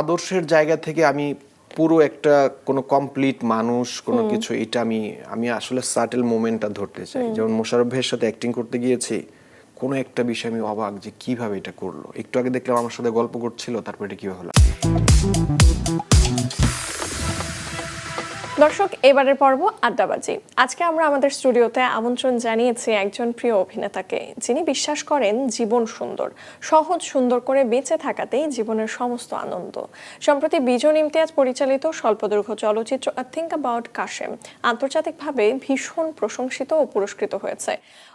আদর্শের জায়গা থেকে আমি পুরো একটা কোনো কমপ্লিট মানুষ কোনো কিছু এটা আমি আমি আসলে সাটেল মোমেন্টটা ধরতে চাই। যেমন মোশারফ ভাইয়ের সাথে অ্যাক্টিং করতে গিয়েছি কোনো একটা বিষয় আমি অবাক যে কীভাবে এটা করল। একটু আগে দেখলাম আমার সাথে গল্প করছিল তারপর এটা কীভাবে হলো? দর্শক, এবারের পর্ব আড্ডাবাজি। আজকে আমরা আমাদের স্টুডিওতে আমন্ত্রণ জানিয়েছি একজন প্রিয় অভিনেতাকে, যিনি বিশ্বাস করেন জীবন সুন্দর। সহজ, সুন্দর করে বেঁচে থাকাতেই জীবনের সমস্ত আনন্দ। সম্প্রতি বিজন ইমতিয়াজ পরিচালিত স্বল্পদৈর্ঘ্য চলচ্চিত্র থিঙ্ক অ্যাবাউট কাশেম আন্তর্জাতিকভাবে ভীষণ প্রশংসিত ও পুরস্কৃত হয়েছে।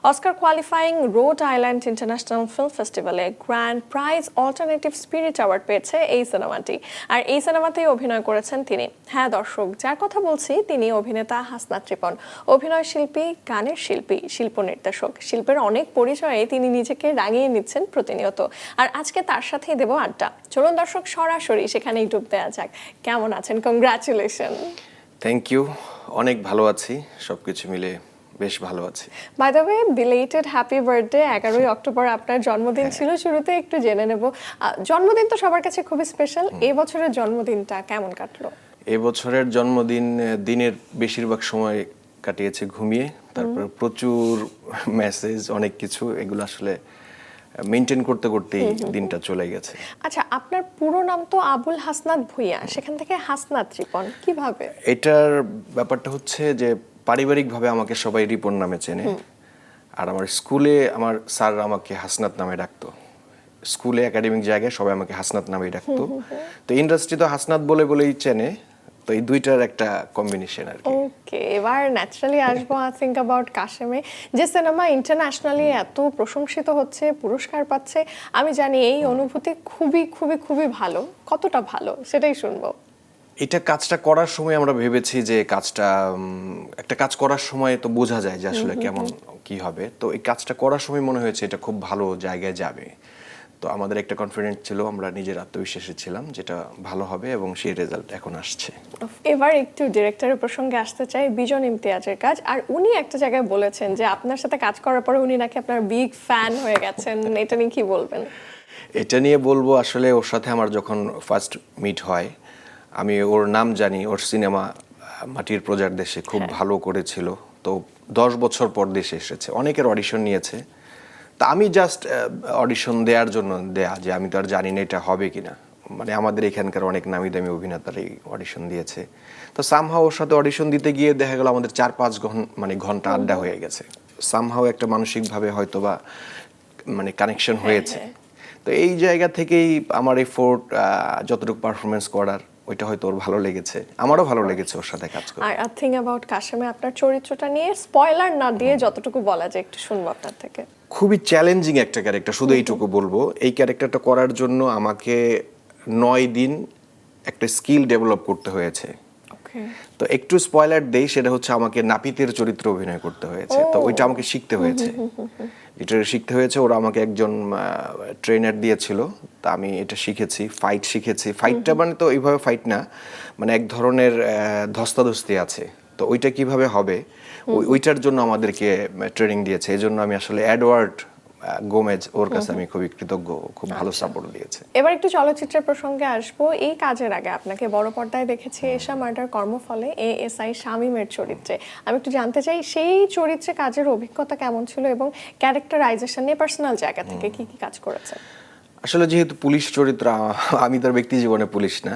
Oscar qualifying Rhode Island international film ফেস্টিভ্যালে grand prize alternative spirit award পেয়েছে এই সিনেমাটি। আর এই সিনেমাতেই অভিনয় করেছেন তিনি। হ্যাঁ দর্শক, যার কথা বলছি তিনি অভিনেতা হাসনাত ত্রিপন অভিনয় শিল্পী গানের শিল্পী শিল্প নির্দেশক। শিল্পের অনেক পরিচয়ে তিনি নিজেকে রাঙিয়ে নিচ্ছেন প্রতিনিয়ত। আর আজকে তার সাথেই দেব আড্ডা। চলুন দর্শক সরাসরি সেখানেই ডুব দেওয়া যাক। কেমন আছেন? কংগ্রাচুলেশন থ্যাংক ইউ অনেক ভালো আছি। সবকিছু মিলে বেশ ভালো আছি। By the way belated happy birthday এগারোই অক্টোবর আপনার জন্মদিন হ্যাঁ। ছিল শুরুতে একটু জেনে নেব। জন্মদিন তো সবার কাছে খুবই স্পেশাল এই বছরের জন্মদিনটা কেমন কাটলো? এবছরের জন্মদিন দিনের বেশিরভাগ সময় কাটিয়েছে ঘুমিয়ে তারপর প্রচুর মেসেজ অনেক কিছু এগুলো আসলে মেনটেন করতে করতেই দিনটা চলে গেছে। আচ্ছা আপনার পুরো নাম তো আবুল হাসনাত ভুইয়া সেখান থেকে হাসনাত রিপন কীভাবে? এটার ব্যাপারটা হচ্ছে যে পারিবারিকভাবে আমাকে সবাই রিপন নামে চেনে। আর আমার স্কুলে আমার স্যার আমাকে হাসনাত নামে ডাকতো। স্কুলে একাডেমিক জায়গায় সবাই আমাকে হাসনাত নামেই ডাকতো। তো ইন্ডাস্ট্রি তো হাসনাত বলে বলেই চেনে। তো এই দুইটার একটা কম্বিনেশন আর কি। ওকে এবার ন্যাচারালি আসব আই থিঙ্ক অ্যাবাউট কাশেমে। যে সিনেমা ইন্টারন্যাশনালি এত প্রশংসিত হচ্ছে পুরস্কার পাচ্ছে আমি জানি এই অনুভূতি খুবই খুবই খুবই ভালো। কতটা ভালো সেটাই শুনব। এটা কাজটা করার সময় আমরা ভেবেছি যে কাজটা একটা কাজ করার সময় তো বোঝা যায় যে আসলে কেমন কি হবে। তো এই কাজটা করার সময় মনে হয়েছে এটা খুব ভালো জায়গায় যাবে। তো আমাদের একটা কনফিডেন্স ছিল আমরা নিজের আত্মবিশ্বাসী ছিলাম যেটা ভালো হবে এবং সেই রেজাল্ট এখন আসছে। এবার একটু ডিরেক্টরের প্রসঙ্গে আসতে চাই বিজন ইমতিয়াজের কাজ। আর উনি একটা জায়গায় বলেছেন যে আপনার সাথে কাজ করার পরে উনি নাকি আপনার বিগ ফ্যান হয়ে গেছেন। এটা নিয়ে কি বলবেন? এটা নিয়ে বলব আসলে ওর সাথে আমার যখন ফার্স্ট মিট হয় আমি ওর নাম জানি ওর সিনেমা মাটির প্রজার দেশে খুব ভালো করেছিল। তো দশ বছর পর দেশে এসেছে। অনেকের অডিশন নিয়েছে তা আমি জাস্ট অডিশন দেওয়ার জন্য দেয়া যে আমি তো আর জানি না এটা হবে কিনা। মানে আমাদের এখানকার অনেক নামি দামি অভিনেতারাই অডিশন দিয়েছে। তো সামহাও ওর সাথে অডিশন দিতে গিয়ে দেখা গেল আমাদের চার পাঁচ ঘণ্টা মানে ঘণ্টা আড্ডা হয়ে গেছে। সামহাও একটা মানসিকভাবে হয়তো বা মানে কানেকশন হয়েছে। তো এই জায়গা থেকেই আমার এই ফোর্ট যতটুকু পারফরমেন্স করার ওইটা হয়তো ওর ভালো লেগেছে। আমারও ভালো লেগেছে ওর সাথে কাজ করে। আর আই থিঙ্ক অ্যাবাউট কাশেমে আপনার চরিত্রটা নিয়ে স্পয়লার না দিয়ে যতটুকু বলা যায় একটু শুনব আপনার থেকে। খুবই চ্যালেঞ্জিং একটা ক্যারেক্টার শুধু এইটুকু বলব। এই ক্যারেক্টারটা করার জন্য আমাকে নয় দিন একটা স্কিল ডেভেলপ করতে হয়েছে। তো একটু স্পয়লার দেই সেটা হচ্ছে আমাকে নাপিতের চরিত্র অভিনয় করতে হয়েছে। তো ওইটা আমাকে শিখতে হয়েছে। এটা শিখতে হয়েছে ওরা আমাকে একজন ট্রেনার দিয়েছিল। তা আমি এটা শিখেছি ফাইট শিখেছি। ফাইটটা মানে তো এইভাবে ফাইট না মানে এক ধরনের ধস্তাধস্তি আছে। তো ওইটা কীভাবে হবে? ওইটার জন্য আমাদেরকে ট্রেনিং দিয়েছে। এই জন্য আমি আসলে অ্যাডওয়ার্ড গোমেজ ওর কাছে আমি খুবই কৃতজ্ঞ খুব ভালো সাপোর্ট দিয়েছে। এবার একটু চলচ্চিত্রের প্রসঙ্গে আসব। এই কাজের আগে আপনাকে বড় পর্দায় দেখেছি এশা মার্ডার কর্মফলে এ এস আই শামীমের চরিত্রে। আমি একটু জানতে চাই সেই চরিত্রে কাজের অভিজ্ঞতা কেমন ছিল এবং ক্যারেক্টারাইজেশন নিয়ে পার্সোনাল জায়গা থেকে কি কি কাজ করেছে আসলে যেহেতু পুলিশ চরিত্র আমি তার ব্যক্তি জীবনে পুলিশ না।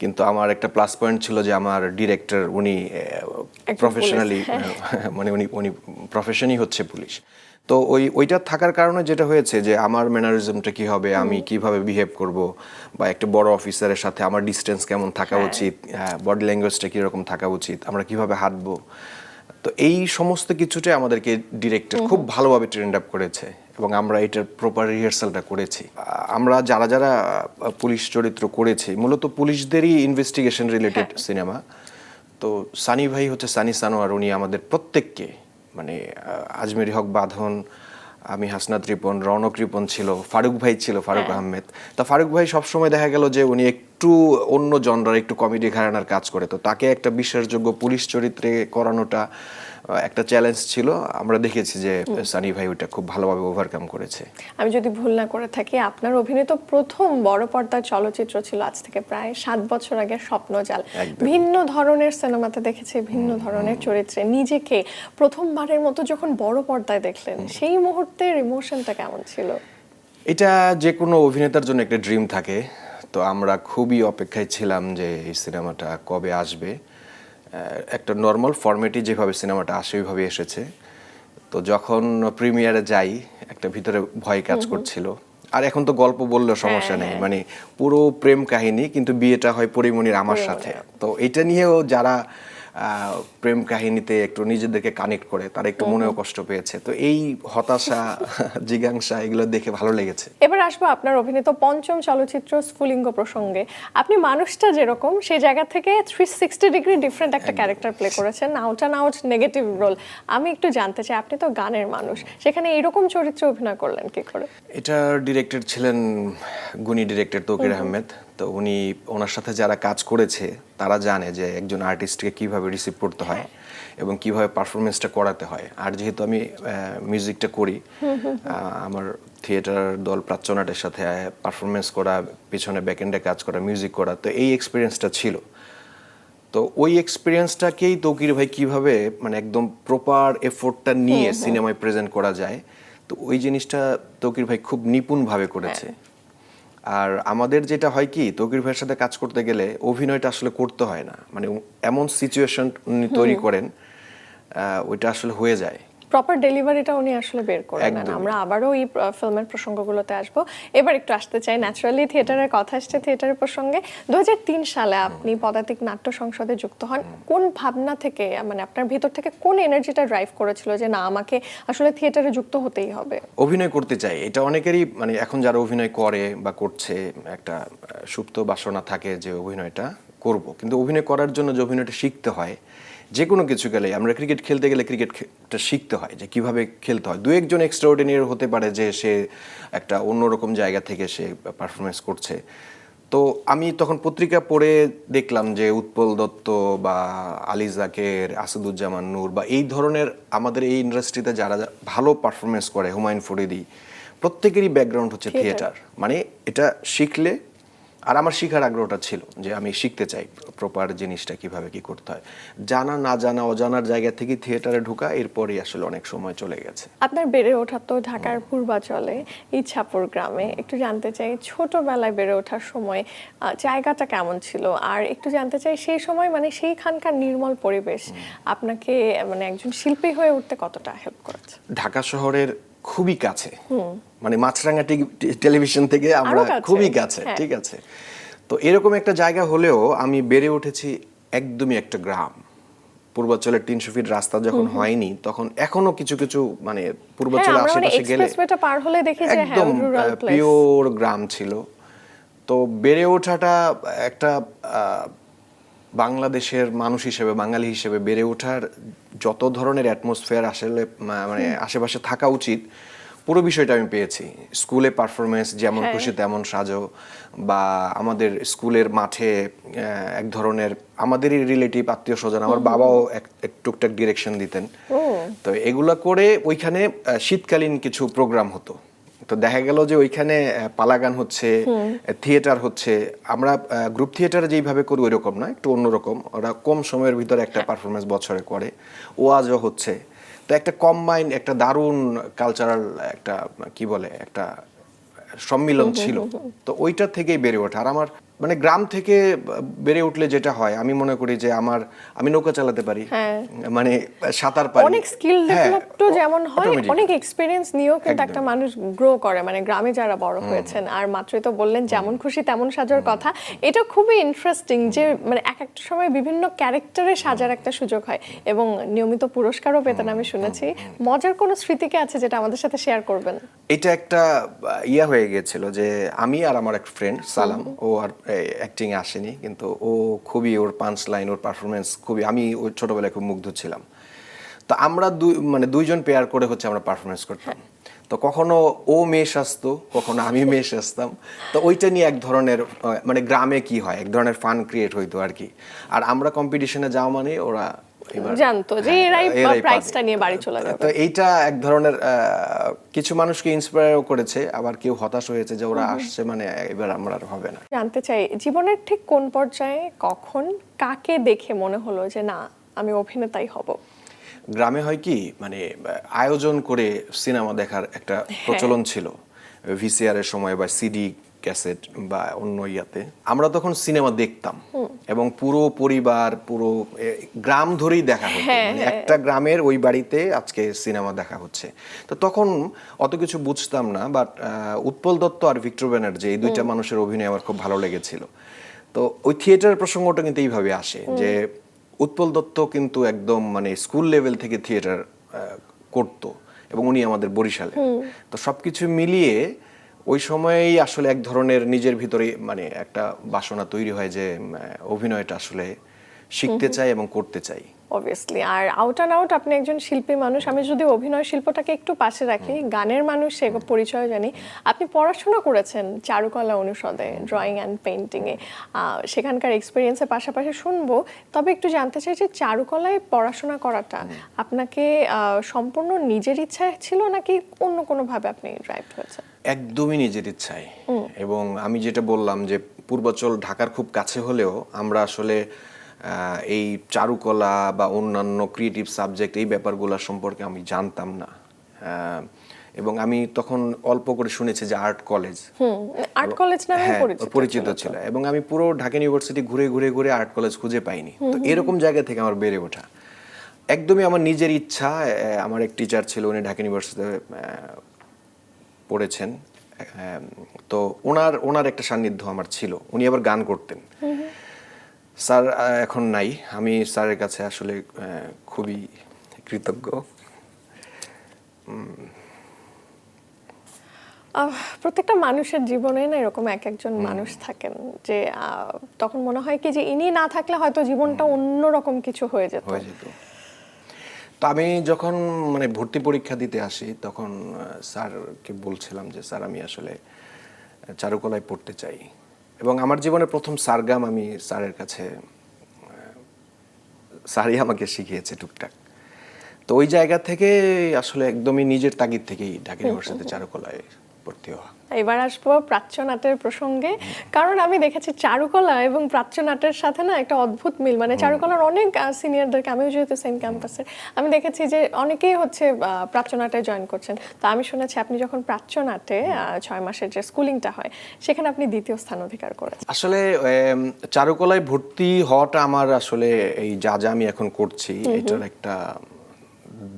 কিন্তু আমার একটা প্লাস পয়েন্ট ছিল যে আমার ডিরেক্টর উনি প্রফেশনালি মানে উনি উনি প্রফেশনই হচ্ছে পুলিশ। তো ওই ওইটা থাকার কারণে যেটা হয়েছে যে আমার ম্যানারিজমটা কি হবে আমি কীভাবে বিহেভ করব বা একটা বড় অফিসারের সাথে আমার ডিস্টেন্স কেমন থাকা হ্যাঁ। উচিত বডি ল্যাঙ্গুয়েজটা কীরকম থাকা উচিত আমরা কীভাবে হাঁটবো। তো এই সমস্ত কিছুটাই আমাদেরকে ডিরেক্টর খুব ভালোভাবে ট্রেন্ড আপ করেছে। এবং আমরা এটার প্রপার রিহার্সালটা করেছি। আমরা যারা যারা পুলিশ চরিত্র করেছি মূলত পুলিশদেরই ইনভেস্টিগেশন রিলেটেড সিনেমা তো সানি ভাই হচ্ছে সানি সানোয়ার উনি আমাদের প্রত্যেককে মানে আজমেরি হক বাঁধন আমি হাসনাত রিপন রৌনক রিপন ছিল ফারুক ভাই ছিল ফারুক আহমেদ। তা ফারুক ভাই সবসময় দেখা গেল যে উনি একটু অন্য জনরার একটু কমেডি ঘরানার কাজ করে। তো তাকে একটা বিশ্বাসযোগ্য পুলিশ চরিত্রে করানোটা একটা চ্যালেঞ্জ ছিল। আমরা দেখেছি যে সানি ভাই ওটা খুব ভালোভাবে ওভারকাম করেছে। আমি যদি ভুল না করে থাকি আপনার অভিনীত প্রথম বড় পর্দার চলচ্চিত্র ছিল আজ থেকে প্রায় সাত বছর আগে স্বপ্নজাল। ভিন্ন ধরনের সিনেমাতে দেখেছি ভিন্ন ধরনের চরিত্রে। নিজেকে প্রথমবারের মতো যখন বড় পর্দায় দেখলেন সেই মুহূর্তের ইমোশনটা কেমন ছিল? এটা যে কোনো অভিনেতার জন্য একটা ড্রিম থাকে। তো আমরা খুবই অপেক্ষায় ছিলাম যে এই সিনেমাটা কবে আসবে। একটা নর্মাল ফর্মেটে যেভাবে সিনেমাটা আসে ওইভাবে এসেছে। তো যখন প্রিমিয়ারে যাই একটা ভিতরে ভয় কাজ করছিল। আর এখন তো গল্প বললেও সমস্যা নেই। মানে পুরো প্রেম কাহিনী কিন্তু বিয়েটা হয় পরিমণির আমার সাথে। তো এটা নিয়েও যারা প্রেম কাহিনীতে একটু নিজেদেরকে কানেক্ট করে তারা একটু মনেও কষ্ট পেয়েছে। তো এই হতাশা জিজ্ঞাসা এগুলো দেখে ভালো লেগেছে। এবার আসব আপনার অভিনীত পঞ্চম চলচ্চিত্র স্ফুলিঙ্গ প্রসঙ্গে। আপনি মানুষটা যেরকম সেই জায়গা থেকে থ্রি সিক্সটি ডিগ্রি ডিফারেন্ট একটা ক্যারেক্টার প্লে করেছেন out and out negative role আমি একটু জানতে চাই আপনি তো গানের মানুষ সেখানে এরকম চরিত্রে অভিনয় করলেন কি করে? এটা ডিরেক্টর ছিলেন গুণী ডিরেক্টর তকির আহমেদ। তো উনি ওনার সাথে যারা কাজ করেছে তারা জানে যে একজন আর্টিস্টকে কীভাবে রিসিভ করতে হয় এবং কীভাবে পারফরমেন্সটা করাতে হয়। আর যেহেতু আমি মিউজিকটা করি আমার থিয়েটার দল প্রাচ্যনাটের সাথে পারফরমেন্স করা পিছনে ব্যাকএন্ডে কাজ করা মিউজিক করা তো এই এক্সপিরিয়েন্সটা ছিল। তো ওই এক্সপিরিয়েন্সটাকেই তৌকির ভাই কীভাবে মানে একদম প্রপার এফোর্টটা নিয়ে সিনেমায় প্রেজেন্ট করা যায় তো ওই জিনিসটা তৌকির ভাই খুব নিপুণভাবে করেছে। আর আমাদের যেটা হয় কি তকির ভাইয়ের সাথে কাজ করতে গেলে অভিনয়টা আসলে করতে হয় না। মানে এমন সিচুয়েশন উনি তৈরি করেন ওইটা আসলে হয়ে যায়। প্রপার ডেলিভারিটা উনি আসলে বের করে নেন আমরা আবারও এই ফিল্মের প্রসঙ্গগুলোতে আসব। এবার একটু আসতে চাই। ন্যাচারালি থিয়েটারের কথা আসছে থিয়েটারের প্রসঙ্গে। দু হাজার তিন সালে আপনি পদাতিক নাট্য সংসদে যুক্ত হন। কোন ভাবনা থেকে মানে আপনার ভিতর থেকে কোন এনার্জিটা ড্রাইভ করেছিল যে না আমাকে আসলে থিয়েটারে যুক্ত হতেই হবে অভিনয় করতে চাই। এটা অনেকেরই মানে এখন যারা অভিনয় করে বা করছে একটা সুপ্ত বাসনা থাকে যে অভিনয়টা করব। কিন্তু অভিনয় করার জন্য যে অভিনয়টা শিখতে হয় যে কোনো কিছু গেলে আমরা ক্রিকেট খেলতে গেলে ক্রিকেটটা শিখতে হয় যে কীভাবে খেলতে হয়। দু একজন এক্সট্রাঅর্ডিনারি হতে পারে যে সে একটা অন্যরকম জায়গা থেকে সে পারফরমেন্স করছে। তো আমি তখন পত্রিকা পড়ে দেখলাম যে উৎপল দত্ত বা আলী জাকের আসাদুজ্জামান নূর বা এই ধরনের আমাদের এই ইন্ডাস্ট্রিতে যারা ভালো পারফরমেন্স করে হুমায়ুন ফরিদি প্রত্যেকেরই ব্যাকগ্রাউন্ড হচ্ছে থিয়েটার মানে এটা শিখলে আর আমার শিখার আগ্রহটা ছিল যে আমি শিখতে চাই প্রপার জিনিসটা কীভাবে কি করতে হয়। জানা না জানা অজানার জায়গা থেকে থিয়েটারে ঢোকা এরপরই আসলে অনেক সময় চলে গেছে। আপনার বেড়ে ওঠা তো ঢাকার পূর্বাচলে ইচ্ছাপুর গ্রামে। একটু জানতে চাই ছোটবেলায় বেড়ে ওঠার সময় জায়গাটা কেমন ছিল? আর একটু জানতে চাই সেই সময় মানে সেইখানকার নির্মল পরিবেশ আপনাকে মানে একজন শিল্পী হয়ে উঠতে কতটা হেল্প করেছে? ঢাকা শহরের খুবই কাছে। মানে মাছরাঙা টেলিভিশন থেকে আমরা খুবই কাছে হ্যাঁ। ঠিক আছে। তো এরকম একটা জায়গা হলেও আমি বেড়ে উঠেছি একদমই একটা গ্রাম। পূর্বাঞ্চলের তিনশো ফিট রাস্তা যখন হয়নি তখন এখনও কিছু কিছু মানে হ্যাঁ পূর্বাঞ্চলের মানে আশেপাশে গেলে হ্যাঁ একদম পিওর গ্রাম ছিল। তো বেড়ে ওঠাটা একটা আহ, বাংলাদেশের মানুষ হিসেবে বাঙালি হিসেবে বেড়ে ওঠার যত ধরনের অ্যাটমসফিয়ার আসলে মানে আশেপাশে থাকা উচিত পুরো বিষয়টা আমি পেয়েছি। স্কুলে পারফরমেন্স যেমন হ্যাঁ। খুশি তেমন সাজো বা আমাদের স্কুলের মাঠে এক ধরনের আমাদেরই রিলেটিভ আত্মীয় স্বজন আমার বাবাও এক এক টুকটাক ডিরেকশন দিতেন। তো এগুলা করে ওইখানে শীতকালীন কিছু প্রোগ্রাম হতো। তো দেখা গেল যে ওইখানে পালাগান হচ্ছে থিয়েটার হচ্ছে। আমরা গ্রুপ থিয়েটারে যেইভাবে করি ওই রকম না একটু অন্যরকম। ওরা কম সময়ের ভিতরে একটা পারফরমেন্স বছরে করে। ওয়াজও হচ্ছে। তো একটা কম্বাইন একটা দারুণ কালচারাল একটা কি বলে একটা সম্মিলন ছিল। তো ওইটা থেকেই বেড়ে ওঠা। আর আমার মানে গ্রাম থেকে বেড়ে উঠলে যেটা হয় আমি মনে করি যে আমার আমি নৌকা চালাতে পারি। হ্যাঁ। মানে সাঁতার পারি। অনেক স্কিল হ্যাঁ, ডেভেলপও যেমন হয় অনেক এক্সপিরিয়েন্স নিয়েও কিন্তু একটা মানুষ গ্রো করে মানে গ্রামে যারা বড় হয়েছেন আর মাত্রই তো বললেন যেমন খুশি তেমন সাজার কথা এটা খুবই ইন্টারেস্টিং যে মানে এক একটা সময় বিভিন্ন ক্যারেক্টারে সাজার একটা সুযোগ হয় এবং নিয়মিত পুরস্কারও পেতেন আমি শুনেছি। মজার কোনো স্মৃতিকে আছে যেটা আমাদের সাথে শেয়ার করবেন? এটা একটা ইয়া হয়ে গিয়েছিল যে আমি আর আমার এক ফ্রেন্ড সালাম ও আর অ্যাক্টিং আসেনি, কিন্তু ও খুবই ওর পাঞ্চ লাইন ওর পারফরমেন্স খুবই, আমি ওই ছোটোবেলায় খুব মুগ্ধ ছিলাম। তো আমরা দুই মানে দুইজন পেয়ার করে হচ্ছে আমরা পারফরমেন্স করতাম। তো কখনো ও মেয়ে আসতো কখনো আমি মেয়ে আসতাম তো ওইটা নিয়ে এক ধরনের মানে গ্রামে কি হয়, এক ধরনের ফান ক্রিয়েট হইতো আর কি। আর আমরা কম্পিটিশনে যাওয়া মানে ওরা জানতো যে হ্যাঁ, এরাই পাবে। নিয়ে বাড়ি চলে যাবে। তো এইটা এক ধরনের কিছু মানুষকে ইন্সপায়ারও করেছে আবার কেউ হতাশ হয়েছে যে ওরা আসছে মানে এবার আমরা আর হবে না। জানতে চাই জীবনের ঠিক কোন পর্যায়ে কখন কাকে দেখে মনে হলো যে না আমি অভিনেতাই হব? গ্রামে হয় কি মানে আয়োজন করে সিনেমা দেখার একটা প্রচলন ছিল। ভিসিআর এর সময় বা সিডি ক্যাসেট বা অন্য ইয়াতে আমরা তখন সিনেমা দেখতাম। এবং পুরো পরিবার পুরো গ্রাম ধরেই দেখা হতো। হ্যাঁ, মানে হ্যাঁ। একটা গ্রামের ওই বাড়িতে আজকে সিনেমা দেখা হচ্ছে। তো তখন অত কিছু বুঝতাম না বাট উৎপল দত্ত আর ভিক্টর ব্যানার্জি এই দুইটা মানুষের অভিনয় আমার খুব ভালো লেগেছিল। তো ওই থিয়েটারের প্রসঙ্গটা কিন্তু এইভাবে আসে যে উৎপল দত্ত কিন্তু একদম মানে স্কুল লেভেল থেকে থিয়েটার করতো এবং উনি আমাদের বরিশালে তো সবকিছু মিলিয়ে ওই সময়েই আসলে এক ধরনের নিজের ভিতরে মানে একটা বাসনা তৈরি হয় যে অভিনয়টা আসলে শিখতে চাই এবং করতে চাই। অবভিয়াসলি আর আউট অ্যান্ড আউট আপনি একজন শিল্পী মানুষ আমি যদি অভিনয় শিল্পটাকে একটু পাশে রাখি গানের মানুষ সে পরিচয় জানি আপনি পড়াশোনা করেছেন চারুকলা অনুষদে ড্রয়িং অ্যান্ড পেন্টিংয়ে সেখানকার এক্সপিরিয়েন্সের পাশাপাশি শুনব তবে একটু জানতে চাই যে চারুকলায় পড়াশোনা করাটা আপনাকে সম্পূর্ণ নিজের ইচ্ছায় ছিল নাকি অন্য কোনোভাবে আপনি ড্রাইভ হয়েছে একদমই নিজের ইচ্ছায়। এবং আমি যেটা বললাম যে পূর্বাচল ঢাকার খুব কাছে হলেও আমরা আসলে এই চারুকলা বা অন্যান্য ক্রিয়েটিভ সাবজেক্ট এই ব্যাপারগুলো সম্পর্কে আমি জানতাম না। এবং আমি তখন অল্প করে শুনেছি যে আর্ট কলেজ আর্ট কলেজ নামে হ্যাঁ, পরিচিত পরিচিত ছিল। এবং আমি পুরো ঢাকা ইউনিভার্সিটি ঘুরে ঘুরে ঘুরে আর্ট কলেজ খুঁজে পাইনি। তো এরকম জায়গা থেকে আমার বেড়ে ওঠা। একদমই আমার নিজের ইচ্ছা আমার এক টিচার ছিল উনি ঢাকা ইউনিভার্সিটিতে পড়েছেন তো ওনার ওনার একটা সান্নিধ্য আমার ছিল। উনি আবার গান করতেন। স্যার এখন নাই। আমি স্যারের কাছে আসলে খুবই কৃতজ্ঞ। প্রত্যেকটা মানুষের জীবনে না এরকম এক একজন মানুষ থাকেন যে তখন মনে হয় কি যে ইনি না থাকলে হয়তো জীবনটা অন্যরকম কিছু হয়ে যেত। হয়ে যেত। তো আমি যখন মানে ভর্তি পরীক্ষা দিতে আসি তখন স্যারকে বলছিলাম যে স্যার আমি আসলে চারুকলায় পড়তে চাই। এবং আমার জীবনে প্রথম সারগাম আমি স্যারের কাছে স্যারই আমাকে শিখিয়েছে টুকটাক। তো ওই জায়গা থেকে আসলে একদমই নিজের তাগিদ থেকেই ঢাকা ইউনিভার্সিটিতে চারুকলায় ভর্তি হওয়া এবার আসব প্রাচ্য নাটের প্রসঙ্গে। কারণ আমি দেখেছি চারুকলা এবং প্রাচ্য নাটের সাথে না একটা অদ্ভুত মিল। মানে চারুকলার অনেক সিনিয়রদেরকে আমিও যেহেতু সেম ক্যাম্পাসের আমি দেখেছি যে অনেকেই হচ্ছে প্রাচ্য নাটে জয়েন করছেন। তো আমি শুনেছি আপনি যখন প্রাচ্য নাটে ছয় মাসের যে স্কুলিংটা হয় সেখানে আপনি দ্বিতীয় স্থান অধিকার করেছেন। আসলে চারুকলায় ভর্তি হওয়াটা আমার আসলে এই যা যা আমি এখন করছি এটার একটা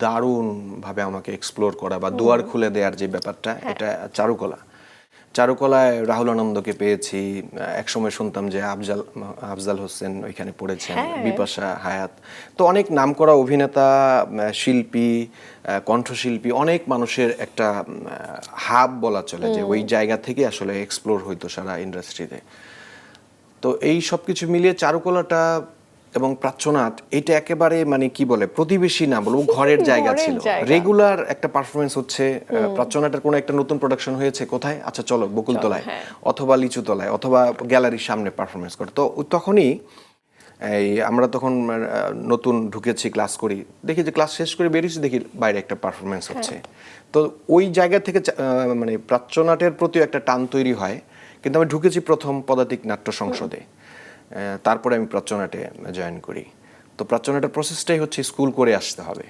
দারুণ ভাবে আমাকে এক্সপ্লোর করা বা দুয়ার খুলে দেওয়ার যে ব্যাপারটা এটা চারুকলা। চারুকলায় রাহুল আনন্দকে পেয়েছি একসময় শুনতাম যে আফজাল আফজাল হোসেন ওইখানে পড়েছেন হ্যাঁ। বিপাশা হায়াত। তো অনেক নামকরা অভিনেতা শিল্পী কণ্ঠশিল্পী অনেক মানুষের একটা হাব বলা চলে যে ওই জায়গা থেকে আসলে এক্সপ্লোর হইতো সারা ইন্ডাস্ট্রিতে তো। এই সব কিছু মিলিয়ে চারুকলাটা এবং প্রাচ্যনাট এটা একেবারে মানে কি বলে প্রতিবেশী না বলব ঘরের জায়গা ছিল। রেগুলার একটা পারফরমেন্স হচ্ছে প্রাচ্যনাটের কোনো একটা নতুন প্রোডাকশন হয়েছে কোথায়? আচ্ছা চলো বকুলতলায় হ্যাঁ। অথবা লিচুতলায় অথবা গ্যালারির সামনে পারফরমেন্স করে। তো তখনই এই আমরা তখন নতুন ঢুকেছি ক্লাস করি। দেখি যে ক্লাস শেষ করে বেরিয়েছি দেখি বাইরে একটা পারফরমেন্স হচ্ছে। তো ওই জায়গা থেকে মানে প্রাচ্যনাটের প্রতি একটা টান তৈরি হয়। কিন্তু আমি ঢুকেছি প্রথম পদাতিক নাট্য সংসদে। তারপরে আমি প্রচনাটে জয়েন করি। তো প্রচনাটার প্রসেসটাই হচ্ছে স্কুল করে আসতে হবে।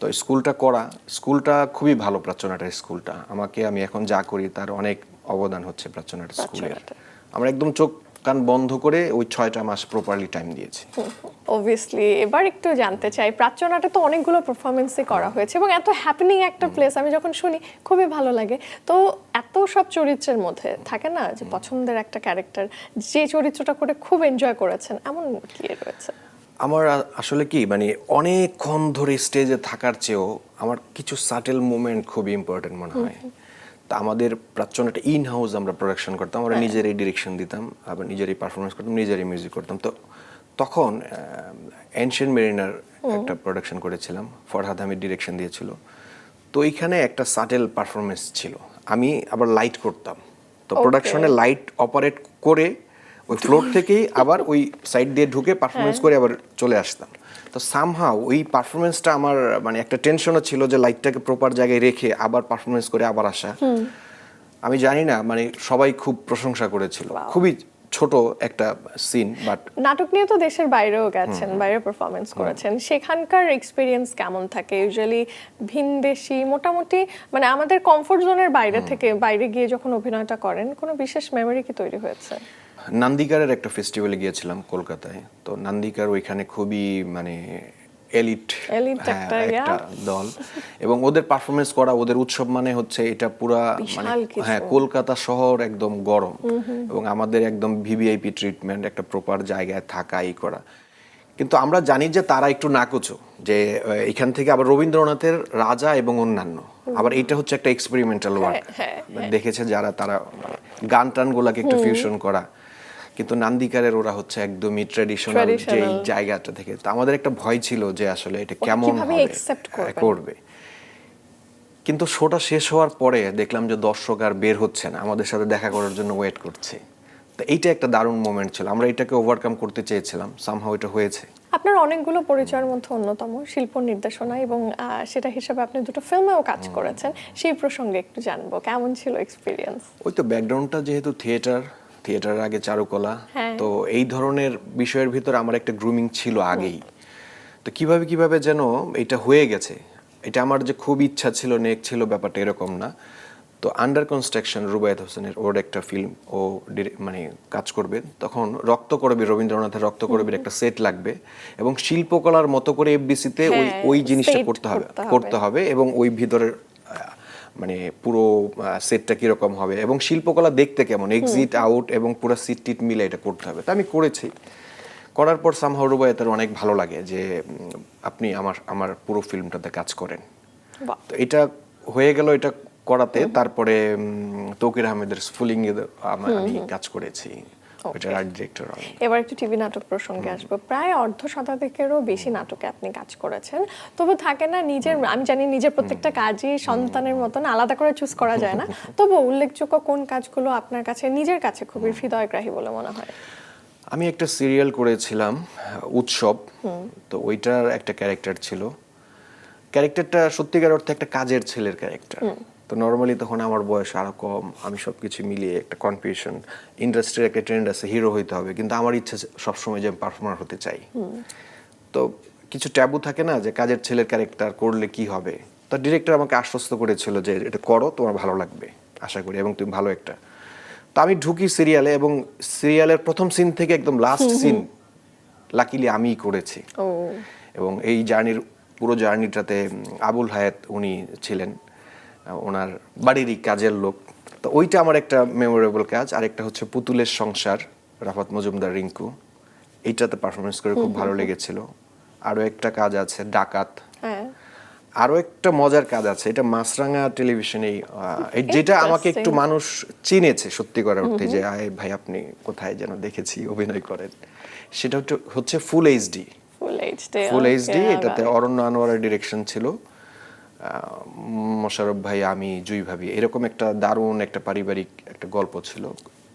তো স্কুলটা করা স্কুলটা খুবই ভালো প্রচনাটার স্কুলটা আমাকে আমি এখন যা করি তার অনেক অবদান হচ্ছে প্রচনাটার স্কুলের। আমরা একদম চোখ কান বন্ধ করে ওই ছয়টা মাস প্রপারলি টাইম দিয়েছি। অবভিয়াসলি এবার একটু জানতে চাই প্রাচ্য নাটে তো অনেকগুলো পারফরমেন্সই করা হয়েছে এবং এত হ্যাপেনিং একটা প্লেস আমি যখন শুনি খুবই ভালো লাগে। তো এত সব চরিত্রের মধ্যে থাকে না যে পছন্দের একটা ক্যারেক্টার যে চরিত্রটা করে খুব এনজয় করেছেন এমন কি রয়েছে? আমার আসলে কি মানে অনেকক্ষণ ধরে স্টেজে থাকার চেয়েও আমার কিছু সাটেল মুমেন্ট খুবই ইম্পর্টেন্ট মনে হয়। তা আমাদের প্রাচ্যনাটা ইন হাউস আমরা প্রোডাকশন করতাম আমরা নিজেরই ডিরেকশন দিতাম আবার নিজেরই পারফরমেন্স করতাম নিজেরই মিউজিক করতাম। তো তখন এনশিয়ান মেরিনার একটা প্রোডাকশন করেছিলাম ফরহাদ হামিদ ডিরেকশন দিয়েছিল। তো এইখানে একটা সাটেল পারফরমেন্স ছিল। আমি আবার লাইট করতাম। তো প্রোডাকশনে লাইট অপারেট করে ওই ফ্লোর থেকেই আবার ওই সাইড দিয়ে ঢুকে পারফরমেন্স করে আবার চলে আসতাম। তো সামহাও ওই পারফরমেন্সটা আমার মানে একটা টেনশনও ছিল যে লাইটটাকে প্রপার জায়গায় রেখে আবার পারফরমেন্স করে আবার আসা। আমি জানি না মানে সবাই খুব প্রশংসা করেছিল। খুবই ছোট একটা সিন বাট নাটক নিয়ে তো দেশের বাইরেও গেছেন বাইরে পারফরমেন্স করেছেন। সেখানকার এক্সপিরিয়েন্স কেমন থাকে? ইউজুয়ালি ভিনদেশি মোটামুটি মানে আমাদের কমফোর্ট জোনের বাইরে থেকে বাইরে গিয়ে যখন অভিনয়টা করেন কোনো বিশেষ মেমরি কি তৈরি হয়েছে? নান্দিকারের একটা ফেস্টিভ্যালে গিয়েছিলাম কলকাতায়। তো নান্দিকার ওইখানে খুবই মানে এলিট একটা, দল। এবং ওদের পারফরমেন্স করা ওদের উৎসব মানে হচ্ছে এটা পুরা মানে হ্যাঁ কলকাতা শহর একদম গরম। এবং আমাদের একদম ভিভিআইপি ট্রিটমেন্ট একটা প্রপার জায়গায় থাকা এই করা। কিন্তু আমরা জানি যে তারা একটু নাকুচো যে এখান থেকে আবার রবীন্দ্রনাথের রাজা এবং অন্যান্য। আবার এটা হচ্ছে একটা এক্সপেরিমেন্টাল ওয়ার্ক হ্যাঁ, হ্যাঁ। দেখেছে যারা তারা গান টানগুলাকে একটু ফিউশন করা। কিন্তু নান্দিকারের ওরা হচ্ছে একদমই ট্রেডিশনাল যে জায়গাটা থেকে। তো আমাদের একটা ভয় ছিল যে আসলে এটা কেমন হ্যাঁ? করবে? কিন্তু শোটা শেষ হওয়ার পরে দেখলাম যে দর্শক আর বের হচ্ছে না আমাদের সাথে দেখা করার জন্য ওয়েট করছে। তো এইটা একটা দারুণ মোমেন্ট ছিল। আমরা এটাকে ওভারকাম করতে চেয়েছিলাম সামহাও এটা হয়েছে। আপনার অনেকগুলো পরিচয়ের মধ্যে অন্যতম শিল্প নির্দেশনা এবং সেটা হিসাবে আপনি দুটো ফিল্মেও কাজ করেছেন। সেই প্রসঙ্গে একটু জানব কেমন ছিল এক্সপিরিয়েন্স ওই তো ব্যাকগ্রাউন্ডটা যেহেতু থিয়েটার থিয়েটারের আগে চারুকলা। হ্যাঁ। তো এই ধরনের বিষয়ের ভিতর আমার একটা গ্রুমিং ছিল আগেই। তো কীভাবে কীভাবে যেন এটা হয়ে গেছে? এটা আমার যে খুব ইচ্ছা ছিল নেক ছিল ব্যাপারটা এরকম না। তো আন্ডার কনস্ট্রাকশন রুবায়ত হোসেনের ওর একটা ফিল্ম ও মানে কাজ করবে। তখন রক্ত করবে রবীন্দ্রনাথের রক্ত করবির একটা সেট লাগবে এবং শিল্পকলার মতো করে এফবিসিতে ওই হ্যাঁ, ওই জিনিসটা করতে হবে করতে হবে। এবং ওই ভিতরের মানে পুরো সেটটা কীরকম হবে এবং শিল্পকলা দেখতে কেমন? এক্সিট আউট এবং পুরো সিট টিট মিলে এটা করতে হবে। তা আমি করেছি। করার পর সামহাও রুবায়তের অনেক ভালো লাগে যে আপনি আমার আমার পুরো ফিল্মটাতে কাজ করেন। তো এটা হয়ে গেল এটা করাতে। তারপরে তৌকির আহমেদের স্ফুলিং আমি কাজ করেছি। ওইটার আর্ট ডিরেক্টর এবার একটু টিভি নাটক প্রসঙ্গে আসব। প্রায় অর্ধ শতাধিকেরও বেশি নাটকে আপনি কাজ করেছেন। তবু থাকে না নিজের আমি জানি নিজের প্রত্যেকটা কাজই সন্তানের মতন আলাদা করে চুজ করা যায় না। তবু উল্লেখযোগ্য কোন কাজগুলো আপনার কাছে নিজের কাছে খুবই হৃদয়গ্রাহী বলে মনে হয়? আমি একটা সিরিয়াল করেছিলাম উৎসব। তো ওইটার একটা ক্যারেক্টার ছিল। ক্যারেক্টারটা সত্যিকার অর্থে একটা কাজের ছেলের ক্যারেক্টার। তো নর্মালি তখন আমার বয়স আরও কম আমি সবকিছু মিলিয়ে একটা কনফিউশন ইন্ডাস্ট্রির একটা ট্রেন্ড আছে হিরো হইতে হবে। কিন্তু আমার ইচ্ছা সবসময় যে আমি পারফর্মার হতে চাই। তো কিছু ট্যাবু থাকে না যে কাজের ছেলের ক্যারেক্টার করলে কি হবে? তো ডিরেক্টর আমাকে আশ্বস্ত করেছিল যে এটা করো তোমার ভালো লাগবে আশা করি এবং তুমি ভালো একটা। তো আমি ঢুকি সিরিয়ালে এবং সিরিয়ালের প্রথম সিন থেকে একদম লাস্ট সিন লাকিলি আমিই করেছি। এবং এই জার্নির পুরো জার্নিটাতে আবুল হায়াত উনি ছিলেন। ওনার বাড়িরই কাজের লোক। তো ওইটা আমার একটা মেমোরেবল কাজ। আর একটা হচ্ছে পুতুলের সংসার রাফাত মজুমদার রিঙ্কু। এইটাতে পারফরমেন্স করে খুব ভালো লেগেছিল। আরও একটা কাজ আছে ডাকাত। হ্যাঁ। আরও একটা মজার কাজ আছে এটা মাছরাঙা টেলিভিশনেই আহ, যেটা আমাকে একটু মানুষ চিনেছে সত্যি করার অর্থে যে আয় ভাই আপনি কোথায় যেন দেখেছি অভিনয় করেন? সেটা হচ্ছে- হচ্ছে full HD full HD full HD এটাতে অরণ্য আনোয়ারের ডিরেকশন ছিল। আহ, মোশাররফ ভাই আমি জুই ভাবি। এরকম একটা দারুণ একটা পারিবারিক একটা গল্প ছিল।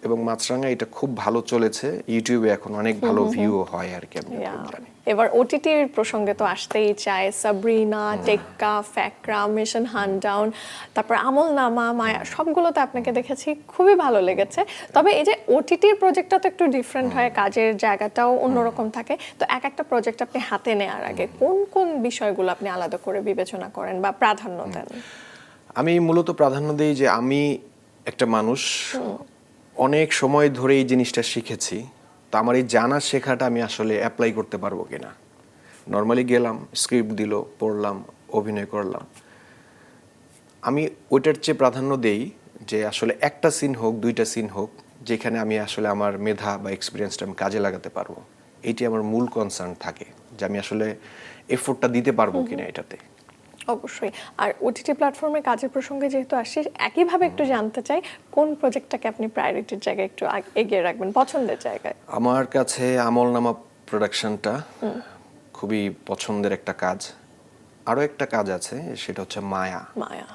এবং মাছরাঙা এটা খুব ভালো চলেছে। ইউটিউবে এখন অনেক ভালো ভিউ হয় আর কি আমি জানি। এবার ওটিটির প্রসঙ্গে তো আসতেই চায়। সাবরিনা টেক্কা ফ্যাকরা মিশন হানডাউন তারপর আমল নামা মায়া সবগুলোতে আপনাকে দেখেছি খুবই ভালো লেগেছে। তবে এই যে ওটিটির প্রজেক্টটা তো একটু ডিফারেন্ট হয় কাজের জায়গাটাও অন্যরকম থাকে। তো এক একটা প্রজেক্ট আপনি হাতে নেওয়ার আগে কোন কোন বিষয়গুলো আপনি আলাদা করে বিবেচনা করেন বা প্রাধান্য দেন? আমি মূলত প্রাধান্য দিই যে আমি একটা মানুষ অনেক সময় ধরে এই জিনিসটা শিখেছি তো আমার এই জানা শেখাটা আমি আসলে অ্যাপ্লাই করতে পারব কিনা? নর্মালি গেলাম স্ক্রিপ্ট দিল পড়লাম অভিনয় করলাম। আমি ওইটার চেয়ে প্রাধান্য দেই যে আসলে একটা সিন হোক দুইটা সিন হোক যেখানে আমি আসলে আমার মেধা বা এক্সপিরিয়েন্সটা আমি কাজে লাগাতে পারব। এইটি আমার মূল কনসার্ন থাকে যে আমি আসলে এফোর্টটা দিতে পারব কিনা এটাতে। অবশ্যই। আর ওটিটি প্ল্যাটফর্মে কাজের প্রসঙ্গে যেহেতু আসছি একইভাবে একটু জানতে চাই কোন প্রজেক্টটাকে আপনি প্রায়োরিটির জায়গায় একটু এগিয়ে রাখবেন পছন্দের জায়গায়? আমার কাছে আমলনামা প্রোডাকশনটা খুবই পছন্দের একটা কাজ। আরও একটা কাজ আছে সেটা হচ্ছে মায়া। মায়া।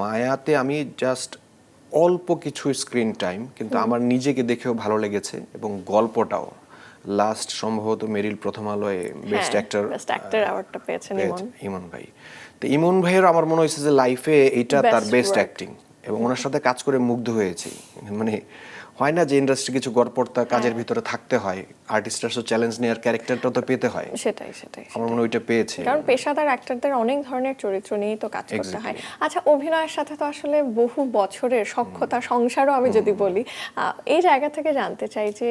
মায়াতে আমি জাস্ট অল্প কিছু স্ক্রিন টাইম কিন্তু আমার নিজেকে দেখেও ভালো লেগেছে এবং গল্পটাও। লাস্ট সম্ভবত মেরিল প্রথম আলোয় বেস্ট অ্যাক্টর বেস্ট অ্যাক্টর অ্যাওয়ার্ডটা পেয়েছেন ইমন। ইমন ভাই। তো ইমন ভাইয়ের আমার মনে হয়েছে যে লাইফে এইটা তার বেস্ট অ্যাক্টিং এবং ওনার সাথে কাজ করে মুগ্ধ হয়েছি। মানে হয় না যে ইন্ডাস্ট্রি কিছু গড়পড়তা কাজের হ্যাঁ। ভিতরে থাকতে হয় আর্টিস্টরা তো চ্যালেঞ্জ নেওয়ার ক্যারেক্টারটা তো পেতে হয়। সেটাই সেটাই আমার মনে ওইটা পেয়েছে। কারণ পেশাদার অ্যাক্টরদের অনেক ধরনের চরিত্র নিয়েই তো কাজ করতে হয়। আচ্ছা অভিনয়ের সাথে তো আসলে বহু বছরের সক্ষতা সংসারও আমি যদি বলি এই জায়গা থেকে জানতে চাই যে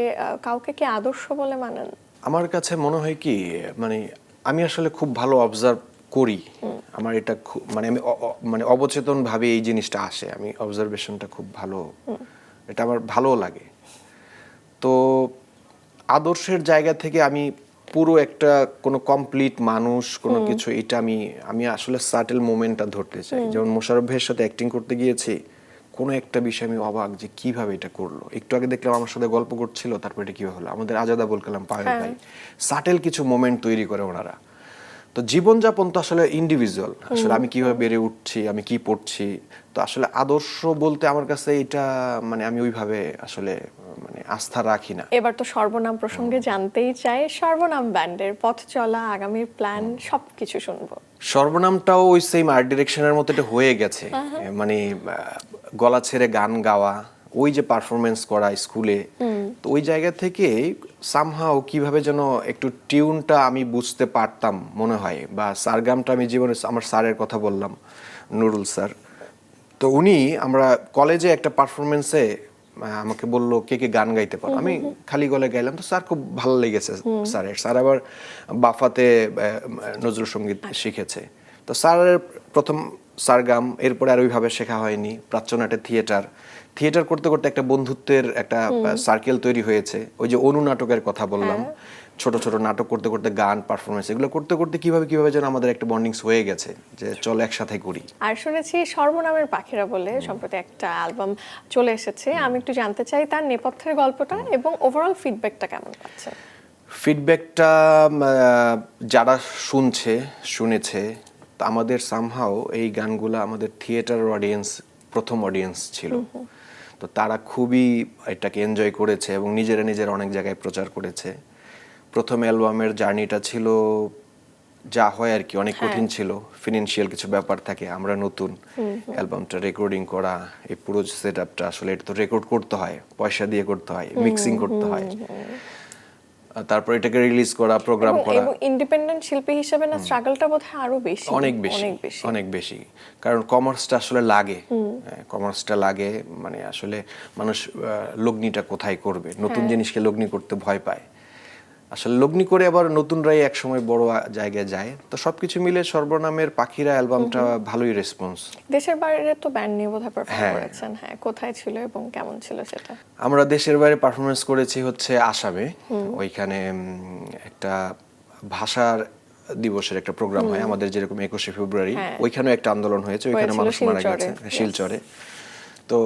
কাউকে কি আদর্শ বলে মানেন? আমার কাছে মনে হয় কি মানে আমি আসলে খুব ভালো অবজার্ভ করি। আমার এটা খুব মানে আমি মানে অবচেতন ভাবে এই জিনিসটা আসে। আমি অবজারভেশনটা খুব ভালো এটা আমার ভালো লাগে। তো আদর্শের জায়গা থেকে আমি পুরো একটা কোনো কমপ্লিট মানুষ কোনো কিছু এটা আমি আমি আসলে সাটেল মোমেন্টটা ধরতে চাই। যেমন মোশারফ ভাইয়ের সাথে অ্যাক্টিং করতে গিয়েছি কোনো একটা বিষয় আমি অবাক যে কীভাবে এটা করল। একটু আগে দেখলাম আমার সাথে গল্প করছিল তারপরে এটা কীভাবে হলো? আমাদের আজাদা বল কালাম পায়েল ভাই। সাটেল কিছু মোমেন্ট তৈরি করে ওনারা। তো জীবনযাপন তো আসলে ইন্ডিভিজুয়াল আসলে আমি কীভাবে বেড়ে উঠছি আমি কি পড়ছি তো আসলে আদর্শ বলতে আমার কাছে এটা মানে আমি ওইভাবে আসলে মানে আস্থা রাখি না। এবার তো সর্বনাম প্রসঙ্গে জানতেই চাই সর্বনাম ব্যান্ডের পথ চলা আগামীর প্ল্যান সবকিছু শুনব। সর্বনামটাও ওই সেম আর্ট ডিরেকশনের মতো এটা হয়ে গেছে। মানে গলা ছেড়ে গান গাওয়া ওই যে পারফরমেন্স করা স্কুলে ওই জায়গা থেকে সামহাও কীভাবে যেন একটু টিউনটা আমি বুঝতে পারতাম মনে হয় বা সারগামটা আমি জীবনে আমার স্যারের কথা বললাম নুরুল স্যার। তো উনি আমরা কলেজে একটা পারফরমেন্সে আমাকে বলল কে কে গান গাইতে পারো? আমি খালি গলে গাইলাম। তো স্যার খুব ভালো লেগেছে স্যারের। স্যার আবার বাফাতে নজরুল সংগীত শিখেছে। তো স্যারের প্রথম সারগাম এরপরে আর ওইভাবে শেখা হয়নি। প্রাচ্যনাটে থিয়েটার থিয়েটার করতে করতে একটা বন্ধুত্বের একটা সার্কেল তৈরি হয়েছে। ওই যে অনু নাটকের কথা বললাম ছোট ছোট নাটক করতে করতে গান পারফরমেন্স এগুলো করতে করতে কীভাবে কীভাবে যেন আমাদের একটা বন্ডিংস হয়ে গেছে যে চলো একসাথে করি আর শুনেছি সর্বনামের পাখিরা বলে সম্প্রতি একটা অ্যালবাম চলে এসেছে। আমি একটু জানতে চাই তার নেপথ্যের গল্পটা এবং ওভারঅল ফিডব্যাকটা কেমন পাচ্ছে? ফিডব্যাকটা যারা শুনছে শুনেছে তা আমাদের সামহাও এই গানগুলো আমাদের থিয়েটার অডিয়েন্স প্রথম অডিয়েন্স ছিল। তো তারা খুবই এটাকে এনজয় করেছে এবং নিজেরা নিজের অনেক জায়গায় প্রচার করেছে। প্রথম অ্যালবামের জার্নিটা ছিল যা হয় আর কি অনেক কঠিন ছিল ফিনান্সিয়াল কিছু ব্যাপার থাকে আমরা নতুন অ্যালবামটা রেকর্ডিং করা এই পুরো সেট আপটা আসলে এটা তো রেকর্ড করতে হয় পয়সা দিয়ে করতে হয় মিক্সিং করতে হয়। তারপর এটাকে রিলিজ করা প্রোগ্রাম করা। ইন্ডিপেন্ডেন্ট শিল্পী হিসেবে না স্ট্রাগলটা বোধহয় আরও বেশি অনেক বেশি অনেক বেশি। কারণ কমার্সটা আসলে লাগে। কমার্সটা লাগে মানে আসলে মানুষ আহ, লগ্নিটা কোথায় করবে? নতুন হ্যাঁ। জিনিসকে লগ্নি করতে ভয় পায়। আসলে লগ্নি করে আবার নতুনরাই এক সময় বড় জায়গায় যায়। তো সবকিছু মিলে সর্বনামের পাখিরা অ্যালবামটা ভালোই রেসপন্স। দেশের বাইরে তো ব্যান্ড নিয়ে বোধহয় পারফর্ম হ্যাঁ। করেছেন। হ্যাঁ কোথায় ছিল এবং কেমন ছিল সেটা? আমরা দেশের বাইরে পারফরমেন্স করেছি হচ্ছে আসামে। ওইখানে একটা ভাষার দিবসের একটা প্রোগ্রাম হয় আমাদের যেরকম একুশে ফেব্রুয়ারি। হ্যাঁ। ওইখানেও একটা আন্দোলন হয়েছে। ওইখানে মানুষ মারা গেছে। শিলচরে। তো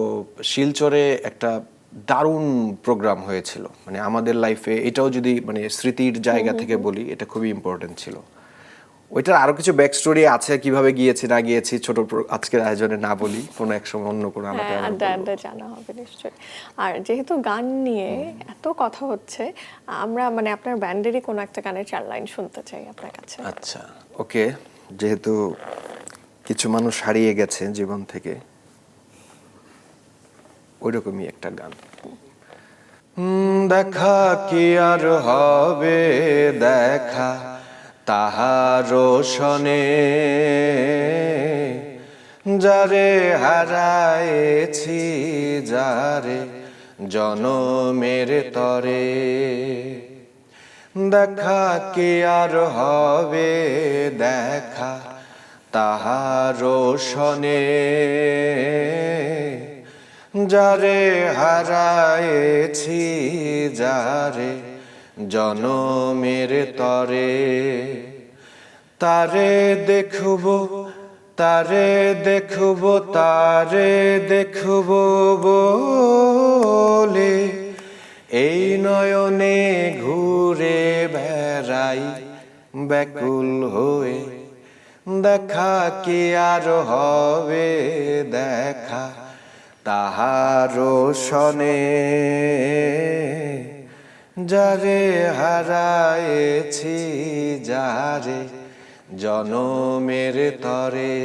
শিলচরে একটা দারুণ প্রোগ্রাম হয়েছিল। মানে আমাদের লাইফে এটাও যদি মানে স্মৃতির জায়গা থেকে বলি এটা খুবই ইম্পর্টেন্ট ছিল। ওইটার আরও কিছু ব্যাক স্টোরি আছে কীভাবে গিয়েছি না গিয়েছি ছোট আজকের আয়োজনে না বলি কোনো এক সময় অন্য কোনো হ্যাঁ আড্ডা আড্ডা জানা হবে নিশ্চয়ই। আর যেহেতু গান নিয়ে এত কথা হচ্ছে আমরা মানে আপনার ব্যান্ডেরই কোনো একটা গানের চার লাইন শুনতে চাই আপনার কাছে। আচ্ছা ওকে যেহেতু কিছু মানুষ হারিয়ে গেছে জীবন থেকে ওইরকমই একটা গান। দেখা কি আর হবে? দেখা তাহার শনে যারে হারায়েছি, যারে জনমের তরে। দেখা কি আর হবে? দেখা তাহার শনে যারে হারায়েছি, যারে জনমের তরে, তারে দেখব তারে দেখব তারে দেখব বলে এই নয়নে ঘুরে বেড়াই ব্যাকুল হয়ে। দেখা কি আর হবে, দেখা তাহারো সনে যারে হারায়েছি যারে জনমের তরে।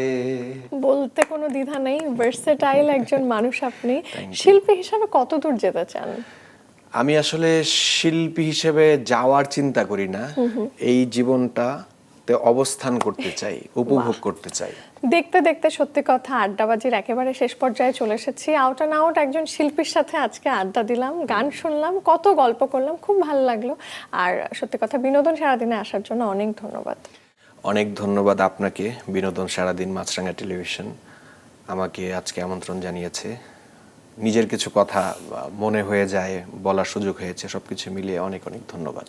বলতে কোনো দ্বিধা নেই ভার্সেটাইল একজন মানুষ আপনি। শিল্পী হিসাবে কত দূর যেতে চান? আমি আসলে শিল্পী হিসেবে যাওয়ার চিন্তা করি না। এই জীবনটাতে অবস্থান করতে চাই উপভোগ করতে চাই। দেখতে দেখতে সত্যি কথা আড্ডাবাজির একেবারে শেষ পর্যায়ে চলে এসেছি। আউট অ্যান্ড আউট একজন শিল্পীর সাথে আজকে আড্ডা দিলাম গান শুনলাম কত গল্প করলাম খুব ভালো লাগল। আর সত্যি কথা বিনোদন সারাদিনে আসার জন্য অনেক ধন্যবাদ। অনেক ধন্যবাদ আপনাকে বিনোদন সারাদিন মাছরাঙ্গা টেলিভিশন। আমাকে আজকে আমন্ত্রণ জানিয়েছে। নিজের কিছু কথা মনে হয়ে যায় বলার সুযোগ হয়েছে সবকিছু মিলিয়ে অনেক অনেক ধন্যবাদ।